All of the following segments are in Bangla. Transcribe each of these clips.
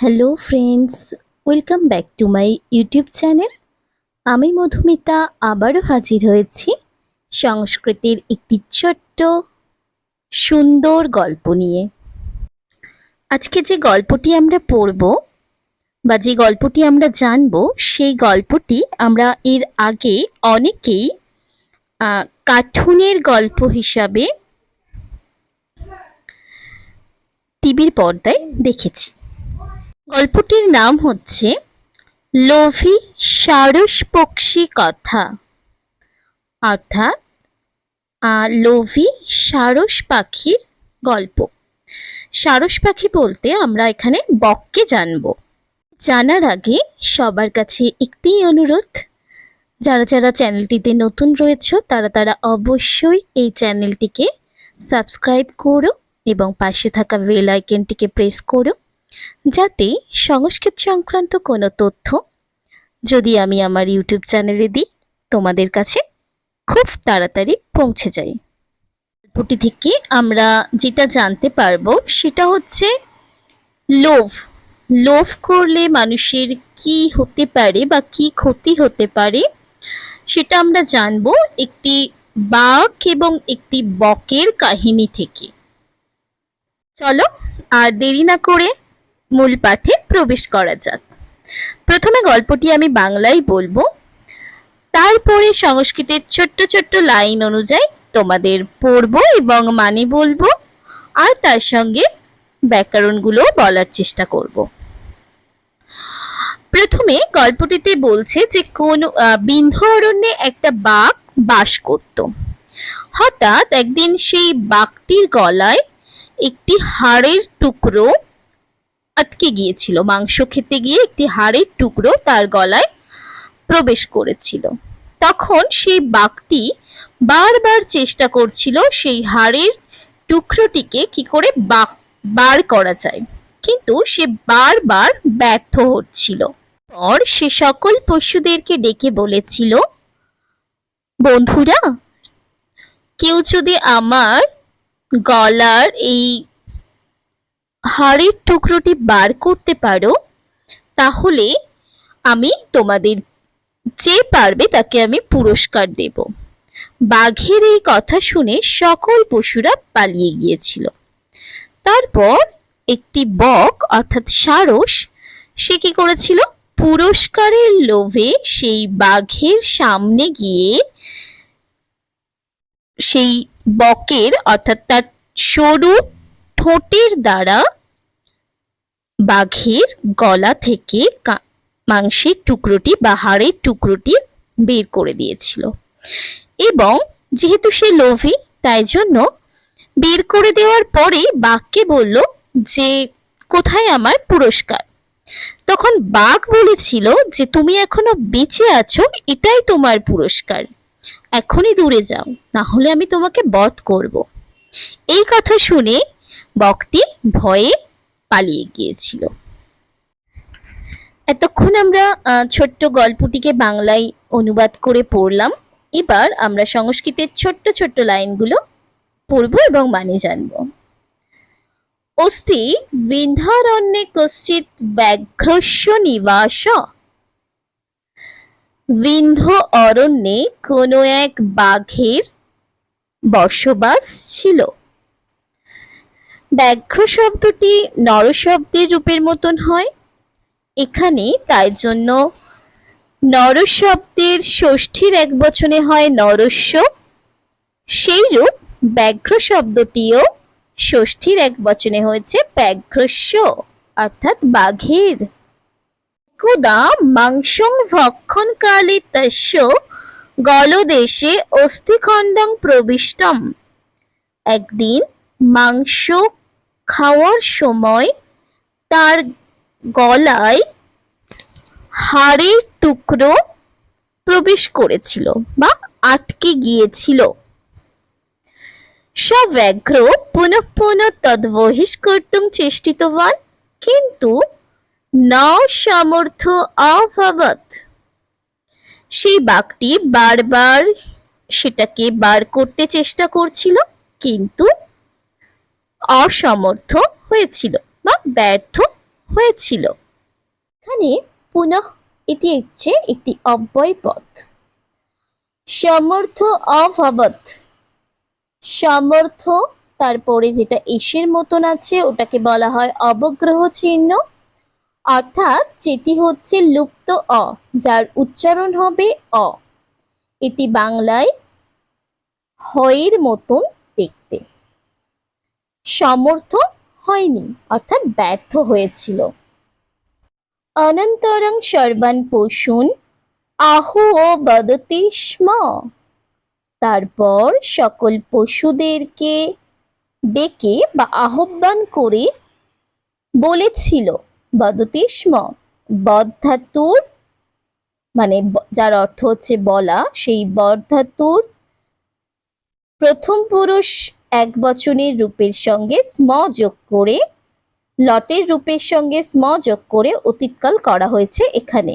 Hello friends welcome back to my YouTube channel আমি মধুমিতা আবারও হাজির হয়েছি সংস্কৃতির একটি ছোট্ট সুন্দর গল্প নিয়ে। আজকে যে গল্পটি আমরা পড়ব বা যে গল্পটি আমরা জানব, সেই গল্পটি আমরা এর আগে অনেকেই কার্টুনের গল্প হিসাবে টিভির পর্দায় দেখেছি। গল্পটির নাম হচ্ছে লোভী সারস পক্ষী কথা। অর্থাৎ লোভী সারস পাখির গল্প। সারস পাখি বলতে আমরা এখানে বককে জানব। জানার আগে সবার কাছে একটি অনুরোধ, যারা যারা চ্যানেলটিতে নতুন রয়েছে, তারা তারা অবশ্যই এই চ্যানেলটিকে সাবস্ক্রাইব করো এবং পাশে থাকা বেল আইকনটিকে প্রেস করো। যাতে সংস্কৃত সংক্রান্ত কোনো তথ্য যদি আমি আমার ইউটিউব চ্যানেলে দিই, তোমাদের কাছে খুব তাড়াতাড়ি পৌঁছে যায়। গল্পটি থেকে আমরা যেটা জানতে পারব সেটা হচ্ছে লোভ। লোভ করলে মানুষের কি হতে পারে বা কি ক্ষতি হতে পারে সেটা আমরা জানব একটি বাঘ এবং একটি বকের কাহিনী থেকে। চলো আর দেরি না করে মূল পাঠে প্রবেশ করা যাক। প্রথমে গল্পটি আমি বাংলায় বলব। তারপরে সংস্কৃতের ছোট্ট ছোট্ট লাইন অনুযায়ী তোমাদের পড়ব এবং মানে বলব আর তার সঙ্গে ব্যাকরণগুলো বলার চেষ্টা করব। প্রথমে গল্পটিতে বলছে যে কোন আহ, বিন্ধ্য অরণ্যে একটা বাঘ বাস করত। হঠাৎ একদিন সেই বাঘটির গলায় একটি হাড়ের টুকরো আটকে গিয়েছিল। মাংস খেতে গিয়ে একটি হাড়ের টুকরো তার গলায় প্রবেশ করেছিল। তখন সেই বাঘটি বারবার চেষ্টা করছিল সেই হাড়ের টুকরোটিকে কি করে বার করা যায়। কিন্তু সে বারবার ব্যর্থ হচ্ছিল। পর সে সকল পশুদেরকে ডেকে বলেছিল, বন্ধুরা, কেউ যদি আমার গলার এই হাড়ের টুকরোটি বার করতে পারো, তাহলে আমি তোমাদের যে পারবে তাকে আমি পুরস্কার দেব। বাঘের এই কথা শুনে সকল পশুরা পালিয়ে গিয়েছিল। তারপর একটি বক, অর্থাৎ সারস, সে কি করেছিল? পুরস্কারের লোভে সেই বাঘের সামনে গিয়ে সেই বকের, অর্থাৎ তার সরু ঠোঁটের দ্বারা বাঘের গলা থেকে মাংসের টুকরোটি বা হাড়ের টুকরোটি বের করে দিয়েছিল। এবং যেহেতু সে লোভী, তাই জন্য বের করে দেওয়ার পরে বাঘকে বলল যে, কোথায় আমার পুরস্কার? তখন বাঘ বলেছিল যে, তুমি এখনও বেঁচে আছো, এটাই তোমার পুরস্কার। এখনই দূরে যাও না হলে আমি তোমাকে বধ করব। এই কথা শুনে বকটি ভয়ে পালিয়ে গিয়েছিল। এতক্ষণ আমরা ছোট্ট গল্পটিকে বাংলায় অনুবাদ করে পড়লাম। এবার আমরা সংস্কৃতের ছোট্ট ছোট্ট লাইনগুলো পড়ব এবং মানে জানব। অস্তি বিন্ধারণ্যে কশ্চিৎ ব্যাঘ্রস্য নিবাস। বিন্ধ অরণ্যে কোনো এক বাঘের বসবাস ছিল। ব্যাঘ্র শব্দটি নর শব্দের রূপের মতন হয়। এখানে তাই জন্য নর শব্দের ষষ্ঠীর এক বচনে হয় নরস্য। সেই রূপ ব্যাঘ্র শব্দটিও ষষ্ঠীর এক বচনে হয়েছে ব্যাঘ্রস্য, অর্থাৎ বাঘের। একদা মাংসং ভক্ষণ কালে তস্য গলদেশে অস্থিখণ্ডং প্রবিষ্টম। একদিন মাংস খাওয়ার সময় তার গলায় হাড়ের টুকরো প্রবেশ করেছিল বা আটকে গিয়েছিল। সব্যাঘ্র পুনঃ পুনঃ তদ্বহিষ্কর্তুম চেষ্টিতবান, কিন্তু ন সামর্থ্য অভবত। সেই বাঘটি বারবার সেটাকে বার করতে চেষ্টা করছিল, কিন্তু অসমর্থ হয়েছিল বা ব্যর্থ হয়েছিল। এখানে পুনঃ এটি হচ্ছে একটি অব্যয় পদ সমর্থ অভবত। সমর্থ তারপরে যেটা এসের মতন আছে, ওটাকে বলা হয় অবগ্রহ চিহ্ন। অর্থাৎ যেটি হচ্ছে লুপ্ত অ, যার উচ্চারণ হবে অ। এটি বাংলায় হয়ের মতন সমর্থ হয়নি, অর্থাৎ ব্যর্থ হয়েছিল। অনন্তরং সর্বান পশুন আহু ও বদতি স্ম। তারপর সকল পশুদেরকে ডেকে বা আহ্বান করে বলেছিল, বদতি স্ম বদ ধাতুর মানে যার অর্থ হচ্ছে বলা, সেই বদ ধাতুর প্রথম পুরুষ এক বচনের রূপের সঙ্গে স্ম যোগ করে, লটের রূপের সঙ্গে স্ম যোগ করে অতীতকাল করা হয়েছে এখানে।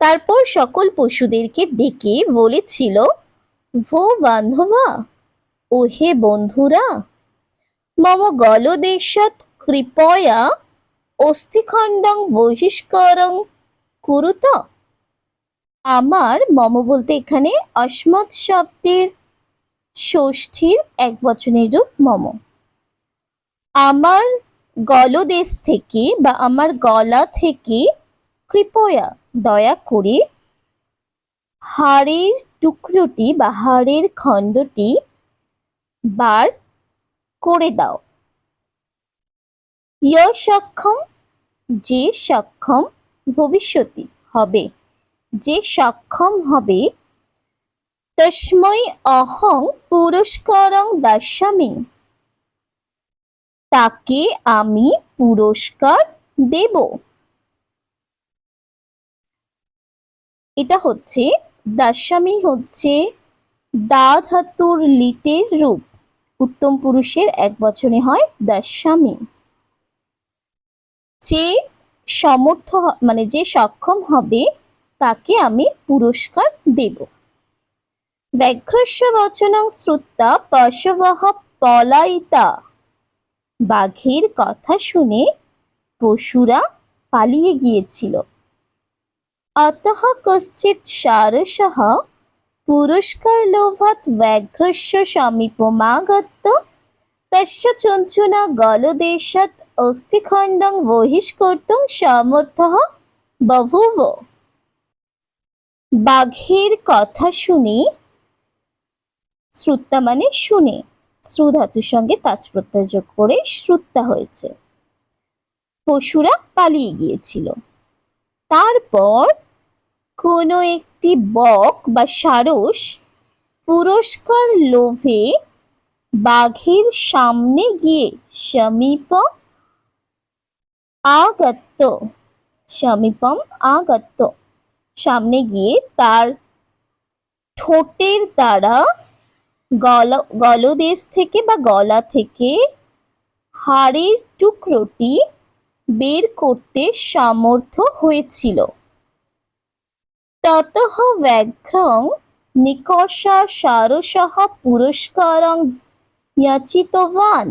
তারপর সকল পশুদেরকে ডেকে বলেছিল, ভো বান্ধবা ও হে বন্ধুরা, মম গলদেশত কৃপয়া অস্থিখণ্ডং বহিষ্করং কুরুত। আমার মম বলতে এখানে অস্মৎ শব্দের ষষ্ঠীর এক বচনের রূপ মম। আমার গলদেশ থেকে বা আমার গলা থেকে কৃপয়া দয়া করে হাড়ের টুকরোটি বা হাড়ের খণ্ডটি বার করে দাও। ইয় সক্ষম যে সক্ষম ভবিষ্যতে হবে, যে সক্ষম হবে তস্মৈ অহং পুরস্কারং দাস্যামি। তাকে আমি পুরস্কার দেব। এটা হচ্ছে, দাস্যামি হচ্ছে দা ধাতুর লিটের রূপ। উত্তম পুরুষের এক বচনে হয় দাস্যামি। যে সমর্থ মানে যে সক্ষম হবে, তাকে আমি পুরস্কার দেব। ব্যাঘ্রস্য বচনং শ্রুত্তা পশবহ পলাইতা বাঘের কথা শুনে পশুরা পালিয়ে গিয়েছিল। অতঃ কশ্চিৎ সারসः পুরস্কার লোভাৎ ব্যাঘ্রস্য সমীপমাগত্য তস্য চঞ্চুনা গলদেশাৎ অস্থিখণ্ডং বহিষ্কর্তুং সমর্থः বভূব। বাঘের কথা শুনে শ্রুত্তা মানে শুনে। শ্রু ধাতুর সঙ্গে তাজ প্রত্যয় করে শ্রুত্তা হয়েছে। পশুরা পালিয়ে গিয়েছিল। তারপর কোনো একটি বক বা সারস পুরস্কার লোভে বাঘের সামনে গিয়ে সমীপ আগত্য সমীপম আগত্য, সামনে গিয়ে তার ঠোঁটের দ্বারা গল, গলদেশ থেকে বা গলা থেকে হাড়ের টুকরোটি বের করতে সামর্থ্য হয়েছিল। ততঃ ব্যাঘ্রং নিকষা সারসহ পুরস্কারং ইয়াচিতবান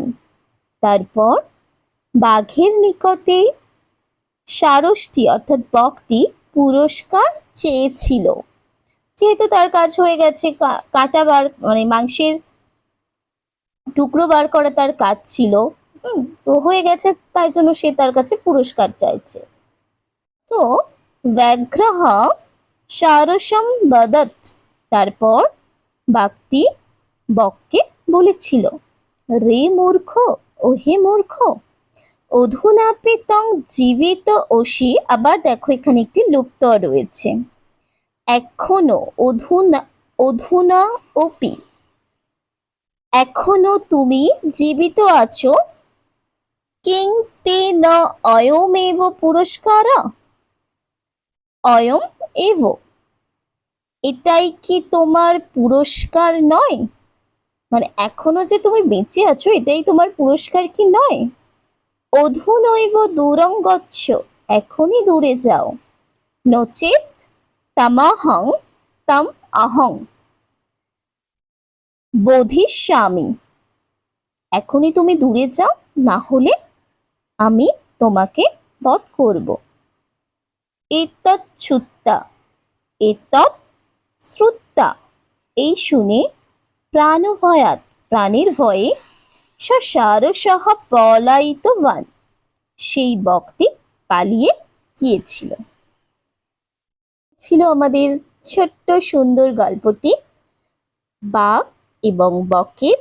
তারপর বাঘের নিকটে সারসটি অর্থাৎ বকটি পুরস্কার চেয়েছিল। যেহেতু তার কাজ হয়ে গেছে কাটা বার মানে মাংসের টুকরো বার করা তার কাজ ছিল। হুম, তো হয়ে গেছে তাই জন্য সে তার কাছে পুরস্কার চাইছে। তো ব্যাঘ্রহ সারসম বদত তারপর বাঘটি বককে বলেছিল রে মূর্খ ও হে মূর্খ অধুনাপি তং জীবিত ওষি আবার দেখো এখানে একটি লুপ্ত রয়েছে। এখনও অধুনা অধুনা অপি। এখনও তুমি জীবিত আছো? কিং তে ন অয়মেব পুরস্কার? অয়ম এব। এটাই কি তোমার পুরস্কার নয়? মানে এখনও যে তুমি বেঁচে আছো, এটাই তোমার পুরস্কার কি নয়? অধুনৈব দূরং গচ্ছ এখনই দূরে যাও। নচেত তামাহং তাম আহং। বোধিস্বামী, এখনই তুমি দূরে যাও, না হলে আমি তোমাকে বধ করব। এতৎ ছুত্তা এতৎ শ্রুত্তা, এই শুনে প্রাণভয়াত প্রাণের ভয়ে সহ পলায়িতবান সেই বকটি পালিয়ে গিয়েছিল। ছিল আমাদের ছোট্ট সুন্দর গল্পটি। বাঘ এবং বকের।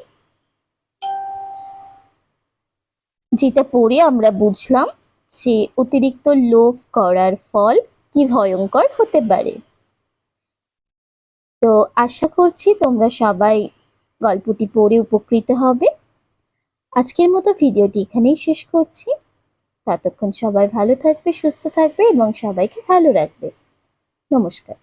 যেটা পড়ে আমরা বুঝলাম যে অতিরিক্ত লোভ করার ফল কি ভয়ঙ্কর হতে পারে। তো আশা করছি তোমরা সবাই গল্পটি পড়ে উপকৃত হবে। আজকের মতো ভিডিওটি এখানেই শেষ করছি। ততক্ষণ সবাই ভালো থাকবে, সুস্থ থাকবে এবং সবাইকে ভালো রাখবে। নমস্কার।